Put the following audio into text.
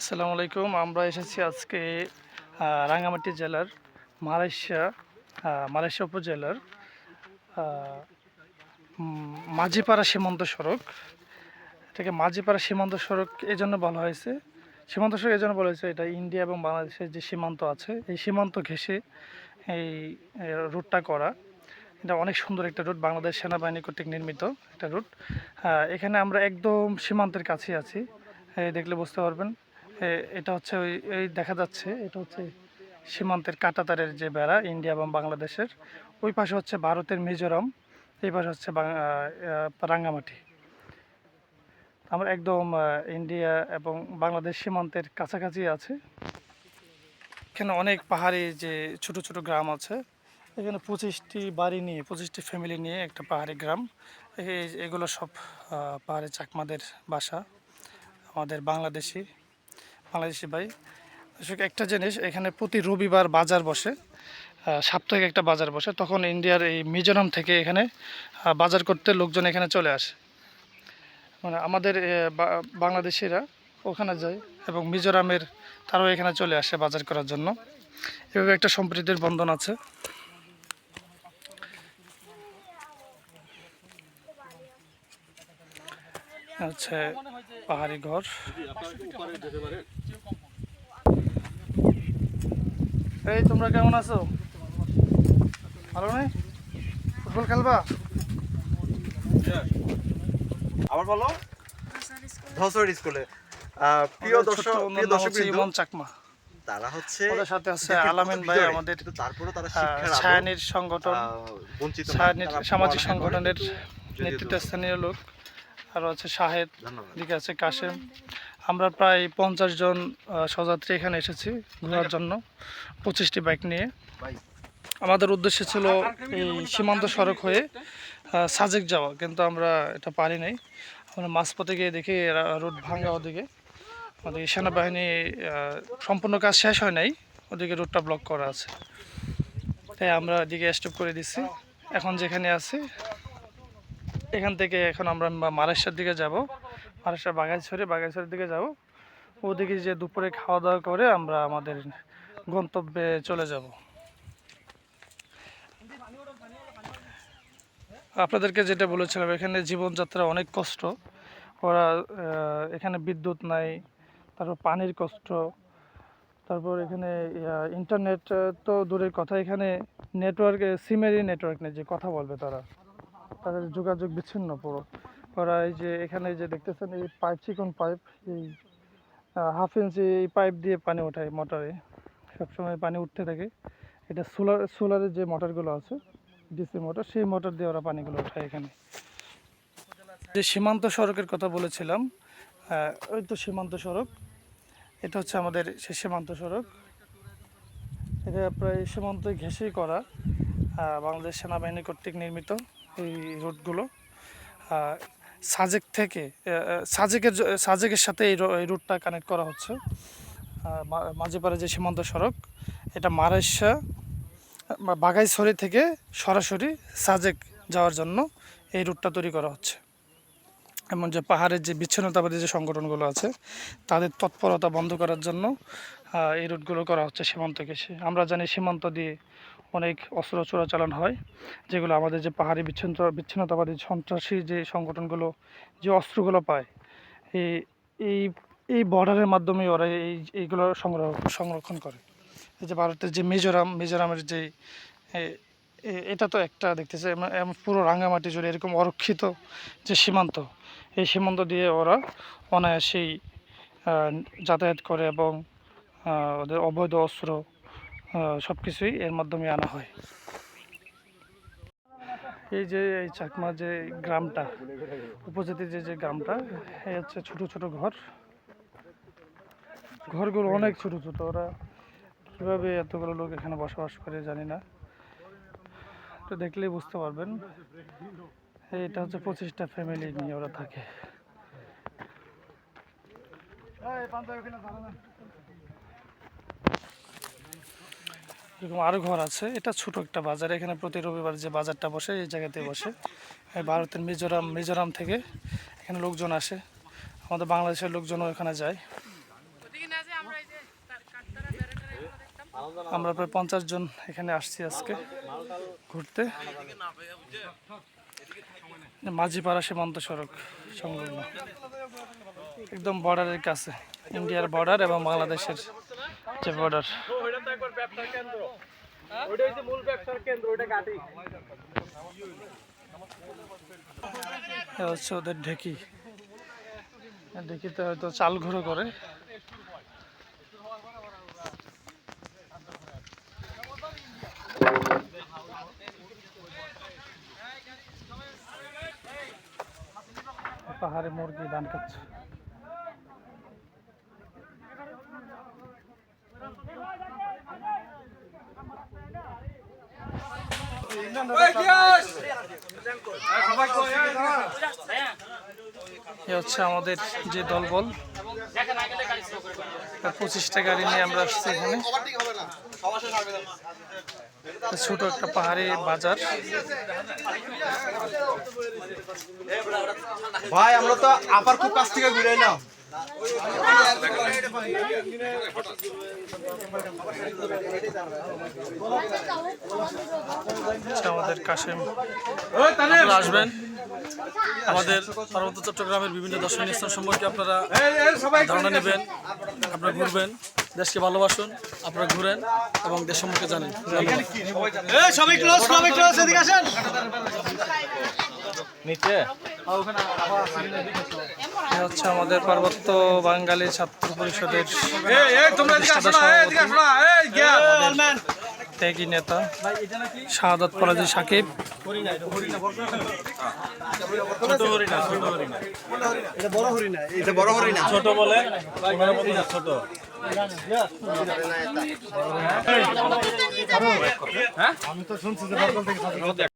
আসসালামু আলাইকুম। আমরা এসেছি আজকে রাঙ্গামাটি জেলার মালয়েশিয়া মালয়েশিয়া উপজেলার মাঝিপাড়া সীমান্ত সড়ক। এটাকে মাঝিপাড়া সীমান্ত সড়ক এই জন্য বলা হয়েছে। সীমান্ত সড়ক এই জন্য বলা হয়েছে, এটা ইন্ডিয়া এবং বাংলাদেশের যে সীমান্ত আছে, এই সীমান্ত ঘেঁষে এই রুটটা করা। এটা অনেক সুন্দর একটা রুট, বাংলাদেশ সেনাবাহিনী কর্তৃক নির্মিত একটা রুট। এখানে আমরা একদম সীমান্তের কাছে আছি। দেখলে বুঝতে পারবেন এটা হচ্ছে ওই, এই দেখা যাচ্ছে, এটা হচ্ছে সীমান্তের কাঁটাতারের যে বেড়া, ইন্ডিয়া এবং বাংলাদেশের। ওই পাশে হচ্ছে ভারতের মিজোরাম, এই পাশে হচ্ছে রাঙ্গামাটি। আমরা একদম ইন্ডিয়া এবং বাংলাদেশ সীমান্তের কাছাকাছি আছে। এখানে অনেক পাহাড়ি যে ছোট ছোট গ্রাম আছে, এখানে পঁচিশটি বাড়ি নিয়ে, পঁচিশটি ফ্যামিলি নিয়ে একটা পাহাড়ি গ্রাম। এগুলো সব পাহাড়ি চাকমাদের বাসা, আমাদের বাংলাদেশি। বাংলাদেশি ভাই। দর্শক, একটা জিনিস, এখানে প্রতি রবিবার বাজার বসে সাপ্তাহিক একটা বাজার বসে। তখন ইন্ডিয়ার এই মিজোরাম থেকে এখানে বাজার করতে লোকজন এখানে চলে আসে। মানে আমাদের বাংলাদেশিরা ওখানে যায় এবং মিজোরামের তারাও এখানে চলে আসে বাজার করার জন্য। এভাবে একটা সম্প্রীতির বন্ধন আছে। হচ্ছে পাহাড়ি ঘর। এই তোমরা কেমন আছো? ভালো নেই? ফুটবল খেলবা? আবার বলো। ধসর স্কুলে। প্রিয় দর্শক প্রিয় দর্শক চাকমা। তারা হচ্ছে ওদের সাথে আছে আলামিন ভাই আমাদের কিন্তু তারপরেও তারা ছায়ানির সংগঠন। বঞ্চিত সামাজিক সংগঠনের নেতৃত্বস্থানীয় লোক। আর হচ্ছে শাহেদ দিকে আছে কাশেম। আমরা প্রায় পঞ্চাশ জন আহ, সযাত্রী এখানে এসেছি ঘোরার জন্য পঁচিশটি বাইক নিয়ে। আমাদের উদ্দেশ্য ছিল এই সীমান্ত সড়ক হয়ে সাজেক যাওয়া কিন্তু আমরা এটা পারি নাই। আমরা মাঝপথে গিয়ে দেখি রোড ভাঙ্গা ওদিকে। ওদিকে সেনাবাহিনী সম্পূর্ণ কাজ শেষ হয় নাই ওদিকে রোডটা ব্লক করা আছে। তাই আমরা এদিকে স্টপ করে দিচ্ছি এখন যেখানে আছি এখান থেকে এখন আমরা মালয়েশিয়ার দিকে যাব। মালয়েশিয়ার বাগাইছড়ি বাগাইছড়ির দিকে যাব। ওদিকে যে দুপুরে খাওয়া দাওয়া করে আমরা আমাদের গন্তব্যে চলে যাব। আপনাদেরকে যেটা বলেছিলাম, এখানে জীবনযাত্রা অনেক কষ্ট। ওরা এখানে বিদ্যুৎ নাই, তারপর পানির কষ্ট, তারপর এখানে ইন্টারনেট তো দূরের কথা। এখানে নেটওয়ার্ক সিমেরই নেটওয়ার্ক নেই, যে কথা বলবে তারা। তাদের যোগাযোগ বিচ্ছিন্ন পুরো। ওরা এই যে এখানে যে দেখতেছেন, এই পাইপ, চিকন পাইপ, এই হাফ ইঞ্চি এই পাইপ দিয়ে পানি ওঠায় মোটরে। সবসময় পানি উঠতে থাকে। এটা সোলার, সোলারের যে মোটরগুলো আছে, ডিসি মোটর, সেই মোটর দিয়ে ওরা পানিগুলো ওঠায় এখানে। যে সীমান্ত সড়কের কথা বলেছিলাম ওই তো সীমান্ত সড়ক। এটা হচ্ছে আমাদের সেই সীমান্ত সড়ক। এটা প্রায় সীমান্ত ঘেঁষেই করা বাংলাদেশ সেনাবাহিনী কর্তৃক নির্মিত। এই রুটগুলো। সাজেক থেকে সাজেকের সাজেকের সাথে এই রুটটা কানেক্ট করা হচ্ছে। মাঝিপাড়া যে সীমান্ত সড়ক, এটা মালয়েশিয়া বা বাগাইছড়ি থেকে সরাসরি সাজেক যাওয়ার জন্য এই রুটটা তৈরি করা হচ্ছে। এমন যে পাহাড়ের যে বিচ্ছিন্নতাবাদী যে সংগঠনগুলো আছে, তাদের তৎপরতা বন্ধ করার জন্য এই রুটগুলো করা হচ্ছে সীমান্ত ঘেঁষে। আমরা জানি সীমান্ত দিয়ে অনেক অস্ত্র চোরাচালান হয়, যেগুলো আমাদের যে পাহাড়ি বিচ্ছিন্ন, বিচ্ছিন্নতাবাদী সন্ত্রাসী যে সংগঠনগুলো, যে অস্ত্রগুলো পায় এই এই এই বর্ডারের মাধ্যমে ওরা এই, এইগুলো সংগ্রহ, সংরক্ষণ করে। এই যে ভারতের যে মিজোরাম, মিজোরামের যে এটা তো একটা দেখতেছে পুরো রাঙ্গামাটি জুড়ে এরকম অরক্ষিত যে সীমান্ত, এই সীমান্ত দিয়ে ওরা অনায়াসেই যাতায়াত করে এবং ওদের অবৈধ অস্ত্র সব কিছুই এর মাধ্যমে আনা হয়। এই যে, এই চাকমা যে গ্রামটা, উপজাতি যে যে গ্রামটা, এই হচ্ছে ছোট ছোট ঘর। ঘরগুলো অনেক ছোট ছোট। ওরা কীভাবে এতগুলো লোক এখানে বসবাস করে জানি না। তো দেখলেই বুঝতে পারবেন। এটা হচ্ছে পঁচিশটা ফ্যামিলি নিয়ে ওরা থাকে। এরকম আরও ঘর আছে। এটা ছোট একটা বাজার। এখানে প্রতি রবিবার যে বাজারটা বসে, এই জায়গাতে বসে। ভারতের মিজোরাম মিজোরাম থেকে এখানে লোকজন আসে। আমাদের বাংলাদেশের লোকজনও এখানে যায়। আমরা প্রায় পঞ্চাশ জন এখানে আসছি আজকে ঘুরতে। মাঝিপাড়া সীমান্ত সড়ক সংলগ্ন। একদম বর্ডারের কাছে। ইন্ডিয়ার বর্ডার এবং বাংলাদেশের যে বর্ডার হচ্ছে ওদের ঢেকি। ঢেকিতে হয়তো চাল ঘুরো করে। পাহাড়ে মুরগি ধান খাচ্ছে। এ হচ্ছে আমাদের যে দলবল। পঁচিশটা গাড়ি নিয়ে আমরা আসছি এখানে। ছোট একটা পাহাড়ি বাজার। ভাই আমরা তো আপার খুব কাছ থেকে ঘুরে এলাম। হচ্ছে আমাদের কাশেম। আসবেন? আমাদের পার্বত্য চট্টগ্রামের বিভিন্ন দর্শনীয় স্থান সম্পর্কে আপনারা ধারণা নেবেন আপনারা ঘুরবেন দেশকে ভালোবাসুন আপনারা ঘুরেন এবং দেশ সম্পর্কে জানেন। হচ্ছে আমাদের পার্বত্য বাঙালি ছাত্র পরিষদের ত্যাগী নেতা শাহাদত পরাজি সাকিব। আমি তো শুনছি না ছোট বলে ছোট